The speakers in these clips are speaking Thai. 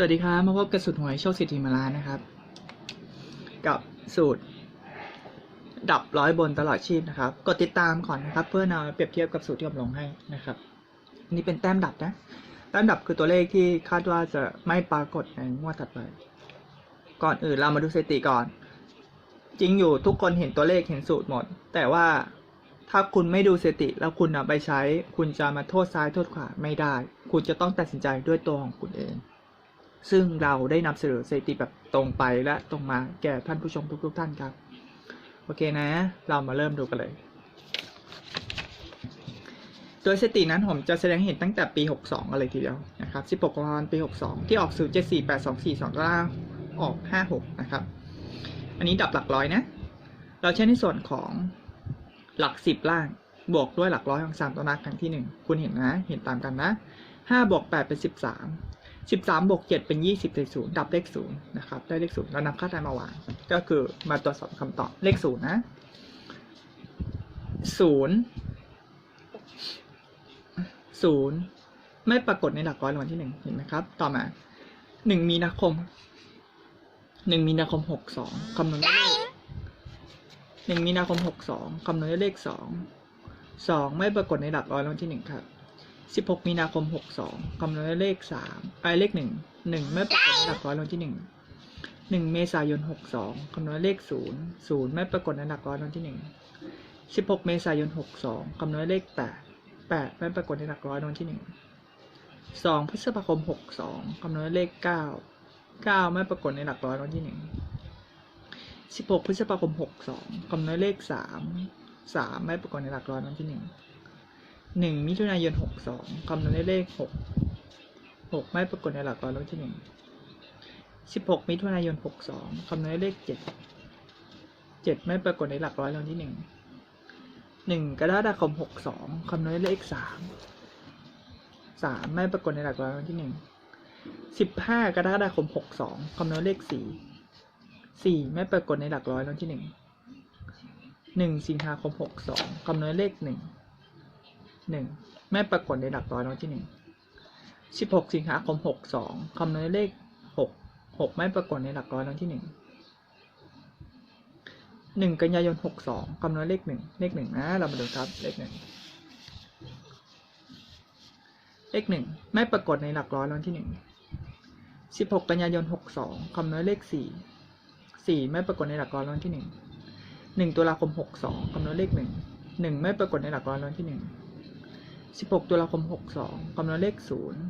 สวัสดีครับ มาพบกับสูตรหวยโชคสิทธิมาลานนะครับ กับสูตร ดับร้อยบนตลอดชีพนะครับ กดติดตามก่อนนะครับ เพื่อนำมาเปรียบเทียบกับสูตรที่ผมลงให้นะครับอันนี่เป็นแต้มดับนะ แต้มดับคือตัวเลขที่คาดว่าจะไม่ปรากฏในงวดถัดไปก่อนอื่นเรามาดูสถิติก่อน จริงอยู่ทุกคนเห็นตัวเลขเห็นสูตรหมด แต่ว่าถ้าคุณไม่ดูสถิติแล้วคุณนำไปใช้ คุณจะมาโทษซ้ายโทษขวาไม่ได้ คุณจะต้องตัดสินใจด้วยตัวของคุณเอง ซึ่งเราได้นำเสนอสถิติแบบตรงไปและตรงมาแก่ท่านผู้ชมทุกๆท่านครับ โอเคนะ เรามาเริ่มดูกันเลย โดยสถิตินั้นผมจะแสดงให้เห็นตั้งแต่ปี 62กันเลยทีเดียวนะครับ 16กุมภาพันธ์ปี 62 ที่ออก 0 7 4 8 2 4 2ก็ออก 56 นะครับ อันนี้ดับหลักร้อยนะ เราใช้ในส่วนของหลัก 10 ล่าง บวกด้วยหลักร้อยของ3ตัวนักครั้งที่ 1 คุณเห็นนะ เห็นตามกันนะ5บวก8เป็น 13 13บวก7เป็น20ใส่ศูนย์ดับเลขศูนย์นะครับ ได้เลขศูนย์แล้วนำค่าไทยมาวาง ก็คือมาตรวจสอบคำตอบเลขศูนย์นะศูนย์ศูนย์ไม่ปรากฏในหลักร้อยรางวัลที่หนึ่งเห็นไหมครับ ต่อมาหนึ่งมีนาคมหนึ่งมีนาคมหกสองคำนวณได้เลขหนึ่งมีนาคมหกสองคำนวณได้เลขสองสองไม่ปรากฏในหลักร้อยรางวัลที่หนึ่งครับ สิบหกมีนาคมหกสองคำนวณด้วยเลขสามไอเลขหนึ่งหนึ่งไม่ปรากฏในหลักร้อยรางวัลที่หนึ่งหนึ่งเมษายนหกสองคำนวณด้วยเลขศูนย์ศูนย์ไม่ปรากฏในหลักร้อยรางวัลที่หนึ่งสิบหกเมษายนหกสองคำนวณด้วยเลขแปดแปดไม่ปรากฏในหลักร้อยรางวัลที่หนึ่งสองพฤษภาคมหกสองคำนวณด้วยเลขเก้าเก้าไม่ปรากฏในหลักร้อยรางวัลที่หนึ่งสิบหกพฤษภาคมหกสองคำนวณด้วยเลขสามสามไม่ปรากฏในหลักร้อยรางวัลที่หนึ่ง หนึ่งมิถุนายนหกสองคำนวณได้เลขหกหกไม่ปรากฏในหลักร้อยรางวัลที่หนึ่งสิบหกมิถุนายนหกสองคำนวณได้เลขเจ็ดเจ็ดไม่ปรากฏในหลักร้อยรางวัลที่หนึ่งหนึ่งกรกฎาคมหกสองคำนวณได้เลขสามสามไม่ปรากฏในหลักร้อยรางวัลที่หนึ่งสิบห้ากรกฎาคมหกสองคำนวณเลขสี่สี่ไม่ปรากฏในหลักร้อยรางวัลที่หนึ่งหนึ่งสิงหาคมหกสองคำนวณเลขหนึ่ง หนึ่งไม่ปรากฏในหลักร้อยรางวัลที่หนึ่งสิบหกสิงหาคมหกสองคำนวณเลขหกหกไม่ปรากฏในหลักร้อยรางวัลที่หนึ่งหนึ่งกันยายนหกสองคำนวณเลขหนึ่งเลขหนึ่งนะเรามาดูครับเลขหนึ่งเลขหนึ่งไม่ปรากฏในหลักร้อยรางวัลที่หนึ่งสิบหกกันยายนหกสองคำนวณเลขสี่สี่ไม่ปรากฏในหลักร้อยรางวัลที่หนึ่งหนึ่งตุลาคมหกสองคำนวณเลขหนึ่งหนึ่งไม่ปรากฏในหลักร้อยรางวัลที่หนึ่ง นึ่งสิบหกตุลาคมหกสองคำนวณเลขศูนย์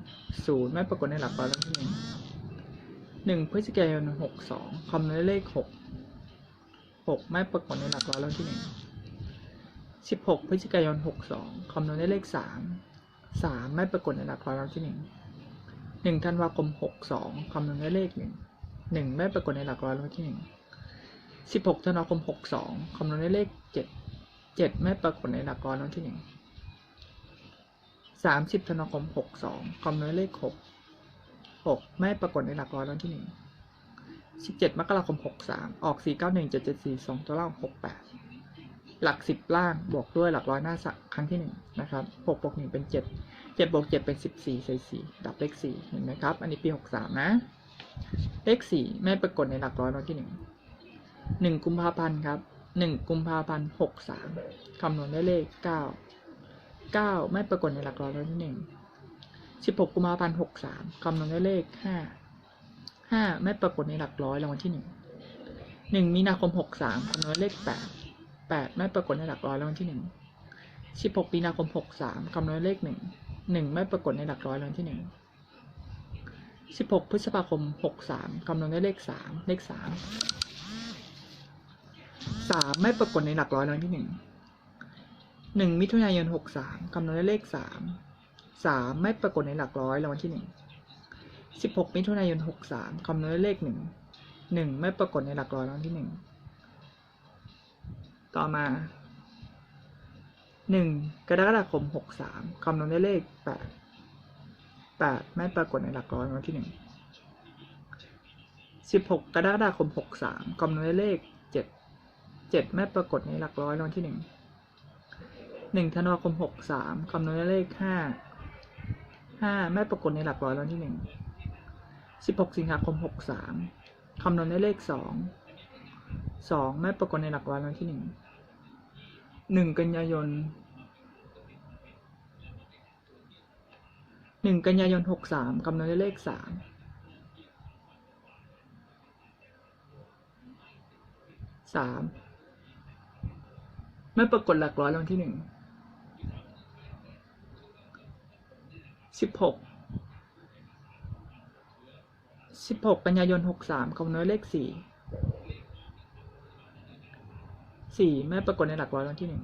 ศูนย์ไม่ปรากฏในหลักร้อยรางวัลที่หนึ่งหนึ่งพฤศจิกายนหกสองคำนวณเลขหกหกไม่ปรากฏในหลักร้อยรางวัลที่หนึ่งสิบหกพฤศจิกายนหกสองคำนวณเลขสามสามไม่ปรากฏในหลักร้อยรางวัลที่หนึ่งหนึ่งธันวาคมหกสองคำนวณเลขหนึ่งหนึ่งไม่ปรากฏในหลักร้อยรางวัลที่หนึ่งสิบหกธันวาคมหกสองคำนวณเลขเจ็ดเจ็ดไม่ปรากฏในหลักร้อยรางวัลที่หนึ่ง สามสิบธันวาคมหกสองคำนวณเลขหกหกไม่ปรากฏในหลักร้อยรางวัลที่หนึ่งสิบเจ็ดมกราคมหกสามออกสี่เก้าหนึ่งเจ็ดเจ็ดสี่สองตัวล่างหกแปดหลักสิบล่าง บวกด้วยหลักร้อยหน้าสักครั้งที่หนึ่งนะครับหกบวกหนึ่งเป็นเจ็ดเจ็ดบวกเจ็ดเป็นสิบสี่ใส่สี่ดับเลขสี่เห็นไหมครับ อันนี้ปีหกสามนะ เลขสี่ไม่ปรากฏในหลักร้อยรางวัลที่หนึ่งหนึ่งกุมภาพันธ์ครับหนึ่งกุมภาพันธ์หกสามคำนวณได้เลขเก้าเก้าไม่ปรากฏในหลักร้อยรางวัลที่หนึ่งสิบหกกุมภาพันธ์หกสามคำนวณด้วยเลขห้าห้าไม่ปรากฏในหลักร้อยรางวัลที่หนึ่งหนึ่งมีนาคมหกสามคำนวณด้วยเลขแปดแปดไม่ปรากฏในหลักร้อยรางวัลที่หนึ่งสิบหกมีนาคมหกสามคำนวณด้วยเลขหนึ่งหนึ่งไม่ปรากฏในหลักร้อยรางวัลที่หนึ่งสิบหกพฤษภาคมหกสามคำนวณด้วยเลขสามเลขสามสามไม่ปรากฏในหลักร้อยรางวัลที่หนึ่ง หนึ่งมิถุนายนหกสามคำนวณด้วยเลขสามสามไม่ปรากฏในหลักร้อยรางวัลที่หนึ่งสิบหกมิถุนายนหกสามคำนวณด้วยเลขหนึ่งหนึ่งไม่ปรากฏในหลักร้อยรางวัลที่หนึ่งต่อมาหนึ่งกรกฎาคมหกสามคำนวณด้วยเลขแปดแปดไม่ปรากฏในหลักร้อยรางวัลที่หนึ่งสิบหกกรกฎาคมหกสามคำนวณด้วยเลขเจ็ดเจ็ดไม่ปรากฏในหลักร้อยรางวัลที่หนึ่ง หนึ่งธันวาคมหกสามคำนวณด้เลขห้าห้าไม่ปรากฏในหลักร้อยรางวัลที่หนึ่งสิบหกสิงหาคมหกสามคำนวณด้เลขสองสองไม่ปรากฏในหลักร้อยรางวัลที่หนึ่งหนึ่งกันยายนหนึ่งกันยายนหกสามคำนวณด้เลขสามสามไม่ปรากฏหลักร้อยรางวัลที่หนึ่ง สิบหกสิบหกกันยายนหกสามคำนวณเลขสี่สี่ไม่ปรากฏในหลักร้อยรางวัลที่หนึ่ง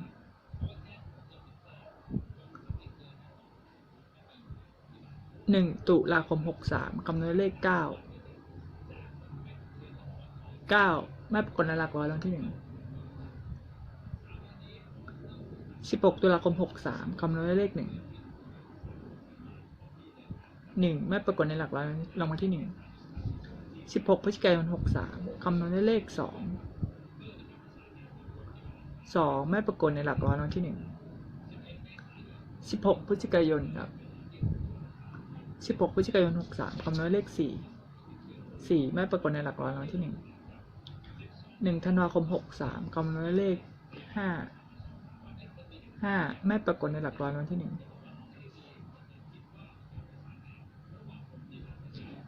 หนึ่งตุลาคมหกสามคำนวณเลขเก้าเก้าไม่ปรากฏในหลักร้อยรางวัลที่หนึ่งสิบหกตุลาคมหกสามคำนวณเลขหนึ่ง หนึ่งไม่ปรากฏในหลักร้อยรางวัลที่หนึ่งสิบหกพฤศจิกายนหกสามคำนวณด้วยเลขสองสองไม่ปรากฏในหลักร้อยรางวัลที่หนึ่งสิบหกพฤศจิกายนครับสิบหกพฤศจิกายนหกสามคำนวณด้เลขสี่สี่ไม่ปรากฏในหลักร้อยรางวัลที่หนึ่งหนึ่งธันวาคมหกสามคำนวณด้เลขห้าห้าไม่ปรากฏในหลักร้อยรางวัลที่หนึ่ง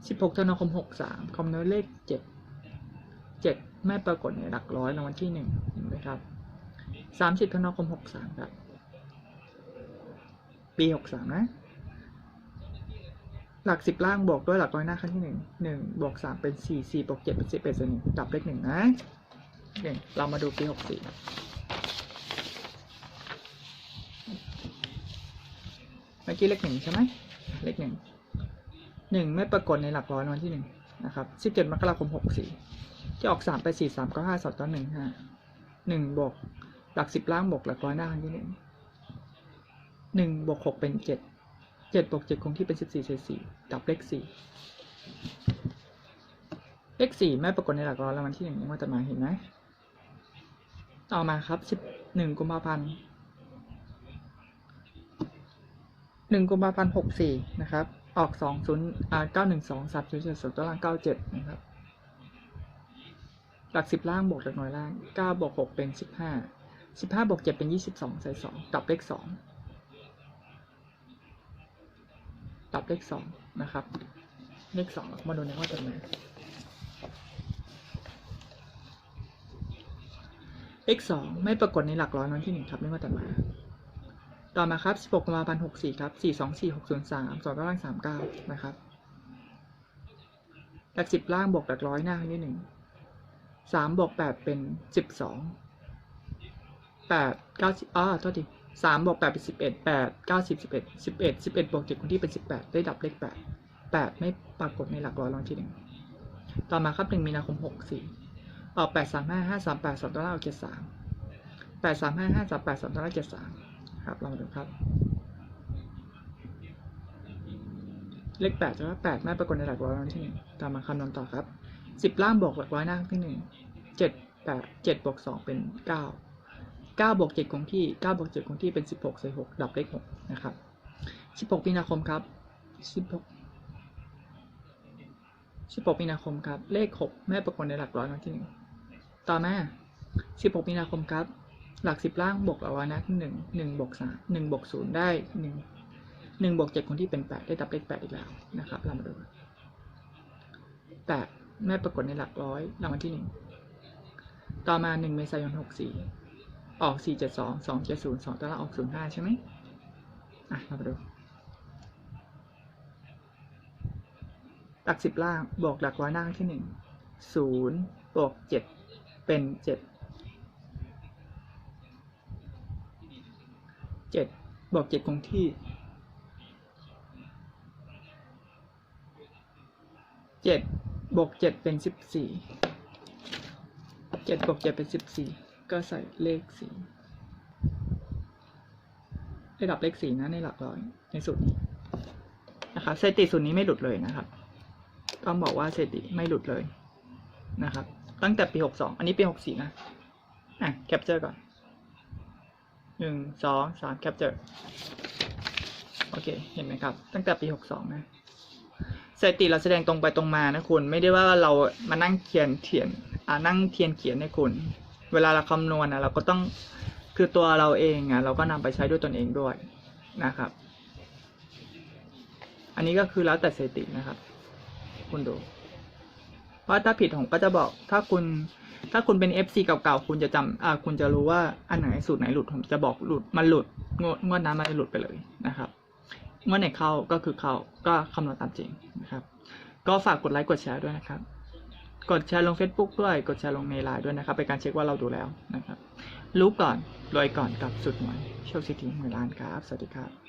สิบหกธันวาคมหกสามคำนวณเลขเจ็ดเจ็ดไม่ปรากฏในหลักร้อยรางวัลที่หนึ่งเห็นไหมครับสามสิบธันวาคมหกสามครับ ปีหกสามนะ หลักสิบล่างบวกด้วยหลักร้อยหน้าครั้งที่หนึ่งหนึ่งบวกสามเป็นสี่สี่บวกเจ็ดเป็นสิบเอ็ดส่วนหนึ่งดับเลขหนึ่งนะหนึ่งเรามาดูปีหกสี่เมื่อกี้เลขหนึ่งใช่ไหมเลขหนึ่ง หนึ่งไม่ปรากฏในหลักร้อยรางวัลที่หนึ่งนะครับสิบเจ็ดมกราคมหกสี่ที่ออกสามไปสี่สามก็ห้าสองต่อหนึ่งห้าหนึ่งบวกหลักสิบล่างบวกหลักร้อยหน้าครั้งที่หนึ่งหนึ่งบวกหกเป็นเจ็ดเจ็ดบวกเจ็ดคงที่เป็นสิบสี่เศษสี่ดับเลขสี่เลขสี่ไม่ปรากฏในหลักร้อยรางวัลที่หนึ่งยังว่าแต่มาเห็นไหมต่อมาครับสิบหนึ่งกุมภาพันธ์หนึ่งกุมภาพันธ์หกสี่นะครับ ออกสองศูนย์อ่าเก้าหนึ่งสองสามศูนย์เจ็ดศูนตัวล่างเก้าเจ็ดนะครับ หลักสิบล่างบวกหลักหน้อยล่างเก้าบวกหกเป็นสิบห้าสิบห้าบวกเจ็ดเป็นยี่สิบสองใส่สองดับเลขสองดับเลขสองนะครับ เลขสองมาดูนะว่าจะมาเลขสองไม่ปรากฏในหลักร้อยน้อยที่หนึ่งครับไม่ว่าแต่มา ต่อมาครับ 16กุมภาพันธ์64 ครับ 424 603 2ตาราง39 นะครับ หลัก 10 ล่างบวกหลักร้อยหน้าครั้งที่หนึ่ง3บวก8เป็น 12 8 9อ่าโทษที3บวก8เป็น 11 8 9 10 11 11 11บวก7คนที่เป็น 18 ได้ดับเลข 8 8 ไม่ปรากฏในหลักร้อยรางที่หนึ่งต่อมาครับ 1 มีนาคม 64 ออก 8 3 5 5 3 8 2ตารา73 8 3 5 5 3 8 2ตาราง73 ครับลองดูครับ เลขแปดใช่ไหมแปดไม่ปรากฏในหลักร้อยรางวัลที่หนึ่งตามมาคำนวณต่อครับสิบล่างบวกหลักร้อยหน้าที่หนึ่งเจ็ดแปดเจ็ดบวกสองเป็นเก้าเก้าบวกเจ็ดคงที่เก้าบวกเจ็ดคงที่เป็นสิบหกใส่หกดับเลขหกนะครับสิบหกมีนาคมครับสิบหกสิบหกมีนาคมครับ เลขหกไม่ปรากฏในหลักร้อยรางวัลที่หนึ่งต่อมาสิบหกมีนาคมครับ หลักสิบล่างบวกหลักร้อยหน้าที่หนึ่งหนึ่งบวกสามหนึ่งบวกศูนย์ได้หนึ่งหนึ่งบวกเจ็ดคนที่เป็นแปดได้ดับเลขแปดอีกแล้วนะครับเรามาดูแปดไม่ปรากฏในหลักร้อยรางวัลที่หนึ่งต่อมาหนึ่งเมษายนหกสี่ออกสี่เจ็ดสองสองเจ็ดศูนย์สองตารางออกศูนย์ห้าใช่ไหมอะเรามาดูหลักสิบล่างบวกหลักร้อยหน้าที่หนึ่งศูนย์บวกเจ็ดเป็นเจ็ดเจ็ด บวกเจ็ดคงที่เจ็ดบวกเจ็ดเป็นสิบสี่เจ็ดบวกเจ็ดเป็นสิบสี่ก็ใส่เลขสี่ระดับเลขสี่นะในหลักร้อยในสูตรนี้นะครับสถิติสูตรนี้ไม่หลุดเลยนะครับ ต้องบอกว่าสถิติไม่หลุดเลยนะครับ ตั้งแต่ปีหกสองอันนี้ปีหกสี่นะอะแคปเจอร์ก่อน หนึ่งสองสามแคปเจอร์โอเค เห็นไหมครับ ตั้งแต่ปีหกสองนะสถิติเราแสดงตรงไปตรงมานะคุณ ไม่ได้ว่าเรามานั่งเขียนเขียนอ่านั่งเทียนเขียนให้คุณ เวลาเราคำนวณนะเราก็ต้องคือตัวเราเองอะเราก็นำไปใช้ด้วยตนเองด้วยนะครับ อันนี้ก็คือแล้วแต่สถิตินะครับ คุณดูเพราะถ้าผิดผมก็จะบอกถ้าคุณ ถ้าคุณเป็น FC เก่าๆ คุณจะจำอ่าคุณจะรู้ว่าอันไหนสูตรไหนหลุด ผมจะบอกหลุด มันหลุด งวดงวดนั้นมันจะหลุดไปเลยนะครับเมื่อไหนเข้าก็คือเข้า ก็คำนวณตามจริงนะครับ ก็ฝากกดไลค์กดแชร์ด้วยนะครับ กดแชร์ลง Facebook ด้วย กดแชร์ลงในไลน์ด้วยนะครับ เป็นการเช็คว่าเราดูแล้วนะครับ รู้ก่อน รวยก่อนกับสุดหวยโชคสิทธิหมื่นล้านครับ สวัสดีครับ